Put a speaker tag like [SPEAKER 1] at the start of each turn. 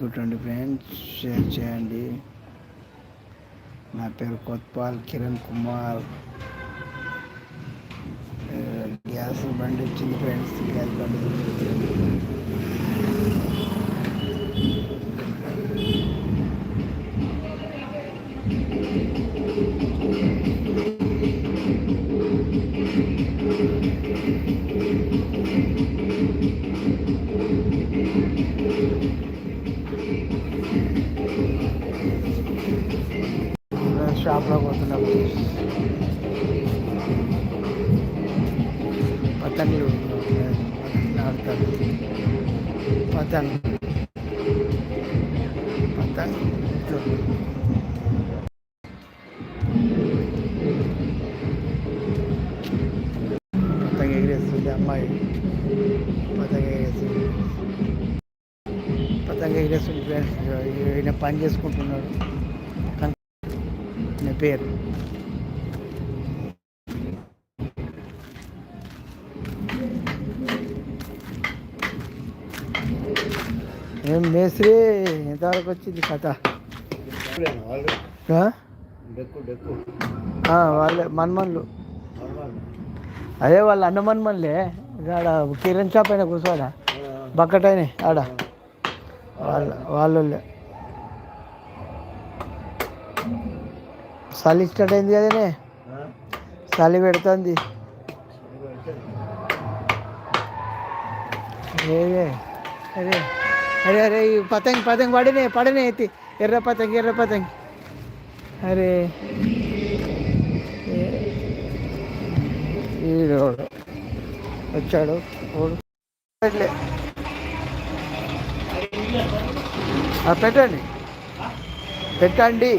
[SPEAKER 1] చూడండి friends share చేయండి నా పేరు కొత్పాల్ కిరణ్ కుమార్ ఆ, గ్యాస్ బండి వచ్చింది ఫ్రెండ్స్ గ్యాస్ బండి షాప్లో పోతున్నాం పతంగులు ఆడతారు పతంగ్ పతంగ్ పతంగ ఎగిరేస్తుంది అమ్మాయి పతంగ ఎగిరేస్తుంది పతంగ ఎగిరేస్తుంది ఫ్రెండ్స్ ఈయన పని చేసుకుంటున్నాడు నా పేరు. ఏం మేస్త్రి ఎంతవరకు వచ్చింది కథ? వాళ్ళే మన్మన్లు. అదే వాళ్ళ అన్న మన్మన్లే. ఆడ కిరణ్ షాప్ అయినా కూర్చోడా? బక్కటైన ఆడ. వాళ్ళ వాళ్ళే చలి స్టార్ట్ అయింది కదనే. చలి పెడుతుంది. అరే అరే అరే ఈ పతంగ్ పతంగ్ పడినే పడినే ఎత్తి. ఎర్ర పతంగ్ ఎర్ర పతంగ్. అరే. ఈడోడు వచ్చాడు. పెట్టండి. పెట్టండి.